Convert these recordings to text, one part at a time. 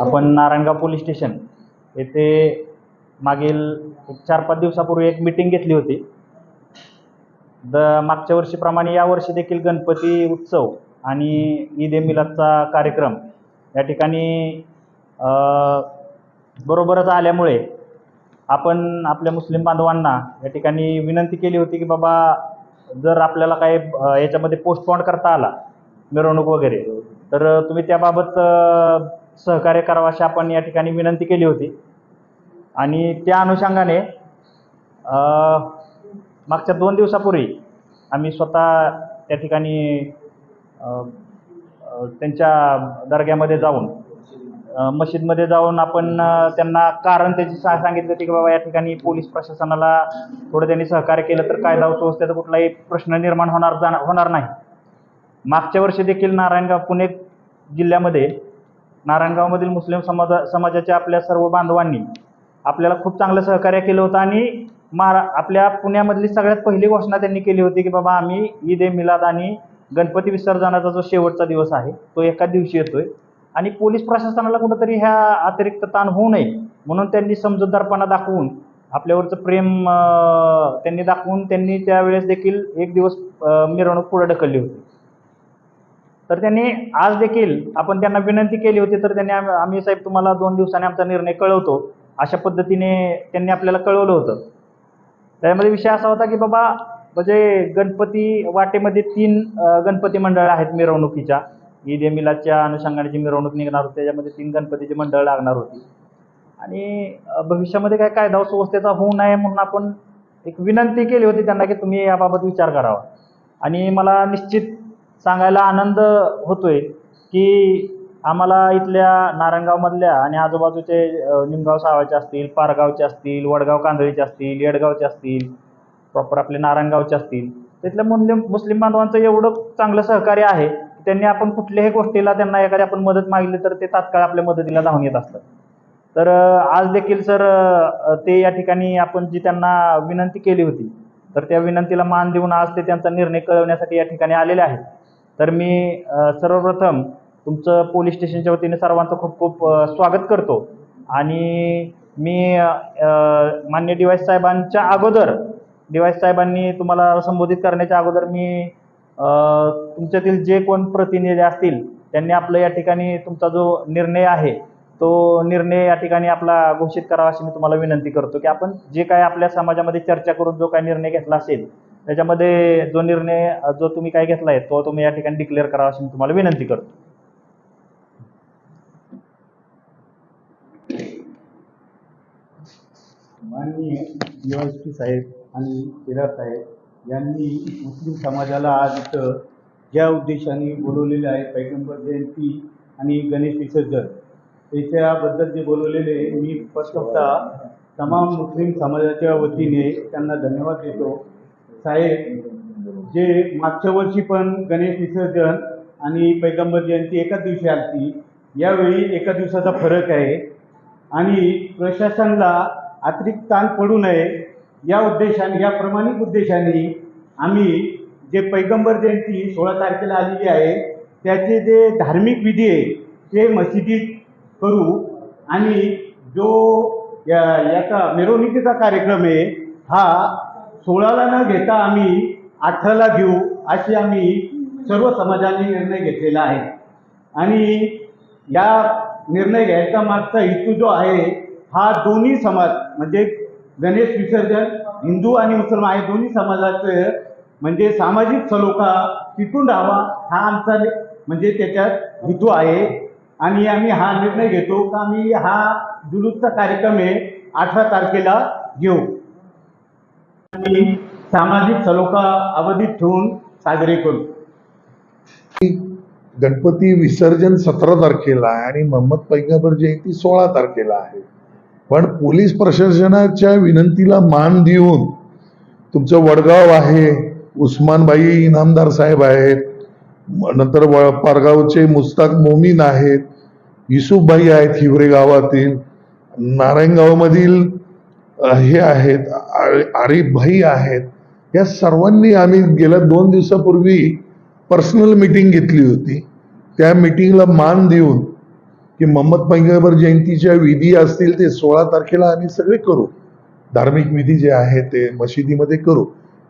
आपण Narayangaon police station येथे मागील एक चार पाच दिवसापूर्वी एक मीटिंग घेतली होती. द मागच्या वर्षीप्रमाणे यावर्षी देखील गणपती उत्सव आणि ईद ए मिलादचा कार्यक्रम या ठिकाणी बरोबरच आल्यामुळे आपण आपल्या मुस्लिम बांधवांना या ठिकाणी विनंती केली होती की बाबा जर आपल्याला काही याच्यामध्ये पोस्टपॉन करता आला मिरवणूक वगैरे तर तुम्ही त्याबाबत सहकार्य करावं अशी आपण या ठिकाणी विनंती केली होती. आणि त्या अनुषंगाने मागच्या दोन दिवसापूर्वी आम्ही स्वतः त्या ठिकाणी त्यांच्या दर्ग्यामध्ये जाऊन मशीदमध्ये जाऊन आपण त्यांना कारण त्याची सा सांगितलं की बाबा या ठिकाणी पोलीस प्रशासनाला थोडं त्यांनी सहकार्य केलं तर कायदा सुव्यवस्थेचा कुठलाही प्रश्न निर्माण होणार जा होणार नाही. मागच्या वर्षी देखील नारायणगाव पुणे जिल्ह्यामध्ये नारायणगावमधील मुस्लिम समाजा समाजाच्या आपल्या सर्व बांधवांनी आपल्याला खूप चांगलं सहकार्य केलं होतं आणि महारा आपल्या पुण्यामधली सगळ्यात पहिली घोषणा त्यांनी केली होती की बाबा आम्ही ईद ए मिलाद आणि गणपती विसर्जनाचा जो शेवटचा दिवस आहे तो एका दिवशी येतोय. आणि पोलीस प्रशासनाला कुठंतरी ह्या अतिरिक्त ताण होऊ नये म्हणून त्यांनी समजूतदारपणा दाखवून आपल्यावरचं प्रेम त्यांनी दाखवून त्यांनी त्यावेळेस देखील एक दिवस मिरवणूक पुढे ढकलली होती. तर त्यांनी आज देखील आपण त्यांना विनंती केली होती तर त्यांनी आम्ही साहेब तुम्हाला दोन दिवसांनी आमचा निर्णय कळवतो अशा पद्धतीने त्यांनी आपल्याला कळवलं होतं. त्यामध्ये विषय असा होता की बाबा म्हणजे गणपती वाटेमध्ये तीन गणपती मंडळ आहेत मिरवणुकीच्या. ईद ए मिलादच्या अनुषंगाने जी मिरवणूक निघणार होती त्याच्यामध्ये तीन गणपतीची मंडळ लागणार होती. आणि भविष्यामध्ये काय कायदा सुव्यवस्थेचा होऊ नये म्हणून आपण एक विनंती केली होती त्यांना की तुम्ही याबाबत विचार करावा. आणि मला निश्चित सांगायला आनंद होतोय की आम्हाला इथल्या नारायणगावमधल्या आणि आजूबाजूचे निमगाव सावाचे असतील पारगावचे असतील वडगाव कांदळीचे असतील येडगावचे असतील प्रॉपर आपले नारायणगावचे असतील. तिथल्या मुस्लिम मुस्लिम बांधवांचं एवढं चांगलं सहकार्य आहे की त्यांनी आपण कुठल्याही गोष्टीला त्यांना एखादी आपण मदत मागितली तर ते तात्काळ आपल्या मदतीला धावून येत असतात. तर आज देखील सर ते या ठिकाणी आपण जी त्यांना विनंती केली होती तर त्या विनंतीला मान देऊन आज ते त्यांचा निर्णय कळवण्यासाठी या ठिकाणी आलेले आहेत. तर मी सर्वप्रथम तुमचं पोलीस स्टेशनच्या वतीने सर्वांचं खूप खूप स्वागत करतो. आणि मी मान्य डी वाय साहेबांच्या अगोदर डी वाय साहेबांनी तुम्हाला संबोधित करण्याच्या अगोदर मी तुमच्यातील जे कोण प्रतिनिधी असतील त्यांनी आपलं या ठिकाणी तुमचा जो निर्णय आहे तो निर्णय या ठिकाणी आपला घोषित करावा अशी मी तुम्हाला विनंती करतो की आपण जे काय आपल्या समाजामध्ये चर्चा करून जो काय निर्णय घेतला असेल त्याच्यामध्ये जो निर्णय जो तुम्ही काय घेतला आहे तो तुम्ही या ठिकाणी डिक्लेअर करा अशी मी तुम्हाला विनंती करतो. माननीय साहेब आणि केदार साहेब यांनी मुस्लिम समाजाला आज इथं ज्या उद्देशाने बोलवलेले आहे पैगंबर जयंती आणि गणेश विसर्जन त्याच्याबद्दल जे बोलवलेले मी फक्त तमाम मुस्लिम समाजाच्या वतीने त्यांना धन्यवाद देतो. साहेब जे मागच्या वर्षी पण गणेश विसर्जन आणि पैगंबर जयंती एकाच दिवशी आली यावेळी एका दिवसाचा फरक आहे. आणि प्रशासनाला अतिरिक्त ताण पडू नये या उद्देशाने या प्रमाणिक उद्देशाने आम्ही जे पैगंबर जयंती सोळा तारखेला आलेली आहे त्याचे जे धार्मिक विधी आहे ते मशिदीत करू. आणि जो या याचा मिरवणुकीचा कार्यक्रम आहे हा सोळाला न घेता आम्ही अठराला घेऊ अशी आम्ही सर्व समाजाने निर्णय घेतलेला आहे. आणि या निर्णय घ्यायचा मागचा हेतू जो आहे हा दोन्ही समाज म्हणजे गणेश विसर्जन हिंदू आणि मुसलमान हे दोन्ही समाजाचं म्हणजे सामाजिक सलोखा टिकून राहावा हा आमचा म्हणजे त्याच्यात हेतू आहे. आणि आम्ही हा निर्णय घेतो का आम्ही हा जुलूसचा कार्यक्रम आहे अठरा तारखेला घेऊ. सामाजिक सलोखा अवधीत ठेवून साजरे करू. गणपती विसर्जन सतरा तारखेला आहे आणि मोहम्मद पैगंबर जयंती सोळा तारखेला आहे. पण पोलीस प्रशासनाच्या विनंतीला मान देऊन तुमचं वडगाव आहे उस्मानबाई इनामदार साहेब आहेत नंतर पारगावचे मुस्ताक मोमीन आहेत युसुफबाई आहेत हिवरे गावातील नारायणगावमधील हे आहेत आ- आरिफभाई आहेत या सर्वांनी आम्ही गेल्या दोन दिवसापूर्वी पर्सनल मीटिंग घेतली होती. त्या मीटिंगला मान देऊन की मोहम्मद पैगंबर जयंतीच्या विधी असतील ते सोळा तारखेला आम्ही सगळे करू. धार्मिक विधी जे आहे ते मशिदीमध्ये करू.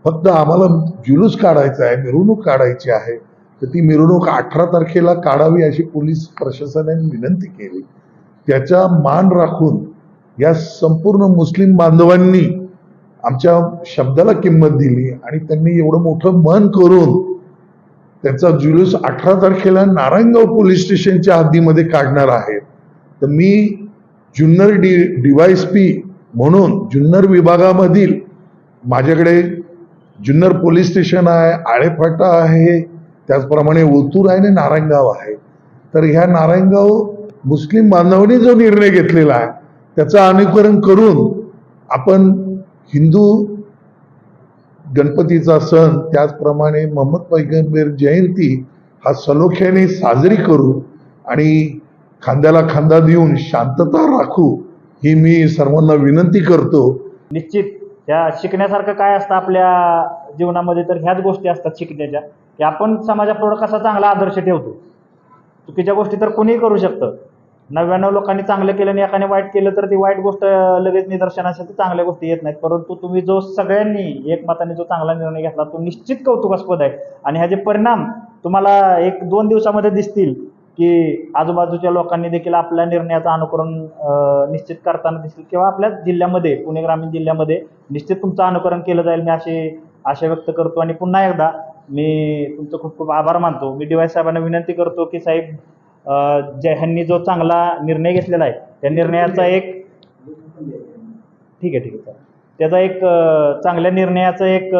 फक्त आम्हाला जुलूस काढायचा आहे मिरवणूक काढायची आहे तर ती मिरवणूक अठरा तारखेला काढावी अशी पोलीस प्रशासनाने विनंती केली. त्याचा मान राखून या संपूर्ण मुस्लिम बांधवांनी आमच्या शब्दाला किंमत दिली आणि त्यांनी एवढं मोठं मन करून त्याचा जुलूस अठरा तारखेला नारायणगाव पोलीस स्टेशनच्या हद्दीमध्ये काढणार आहे तर मी जुन्नर डी डीवायएसपी म्हणून जुन्नर विभागामधील माझ्याकडे जुन्नर पोलीस स्टेशन आहे आळेफाटा आहे त्याचप्रमाणे ओतूर आहे आणि नारायणगाव आहे. तर ह्या नारायणगाव मुस्लिम बांधवांनी जो निर्णय घेतलेला आहे त्याचं अनुकरण करून आपण हिंदू गणपतीचा सण त्याचप्रमाणे मोहम्मद पैगंबीर जयंती हा सलोख्याने साजरी करू आणि खांद्याला खांदा देऊन शांतता राखू ही मी सर्वांना विनंती करतो. निश्चित. त्या शिकण्यासारखं काय असतं आपल्या जीवनामध्ये? तर ह्याच गोष्टी असतात शिकण्याच्या की आपण समाजापुढं कसा चांगला आदर्श ठेवतो? चुकीच्या गोष्टी तर कोणीही करू शकतं. नव्याण्णव लोकांनी चांगलं केलं आणि एकाने वाईट केलं तर ती वाईट गोष्ट लगेच निदर्शनास येते चांगल्या गोष्टी येत नाहीत. परंतु तुम्ही जो सगळ्यांनी एकमताने जो चांगला निर्णय घेतला तो निश्चित कौतुकास्पद आहे. आणि ह्याचे परिणाम तुम्हाला एक दोन दिवसामध्ये दिसतील की आजूबाजूच्या लोकांनी देखील आपल्या निर्णयाचं अनुकरण निश्चित करताना दिसतील. किंवा आपल्या जिल्ह्यामध्ये पुणे ग्रामीण जिल्ह्यामध्ये निश्चित तुमचं अनुकरण केलं जाईल. मी अशी आशा व्यक्त करतो. आणि पुन्हा एकदा मी तुमचं खूप खूप आभार मानतो. मी डी वाय साहेबांना विनंती करतो की साहेब अं, जे ह्यांनी जो चांगला निर्णय घेतलेला आहे त्या निर्णयाचा एक ठीक आहे ठीक आहे त्याचा एक चांगल्या निर्णयाचा एक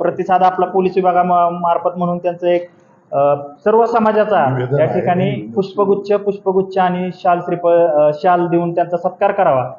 प्रतिसाद आपला पोलीस विभागामार्फत म्हणून त्यांचं एक सर्व समाजाचा या. ठिकाणी पुष्पगुच्छ पुष्पगुच्छ आणि शाल श्रीप शाल देऊन त्यांचा सत्कार करावा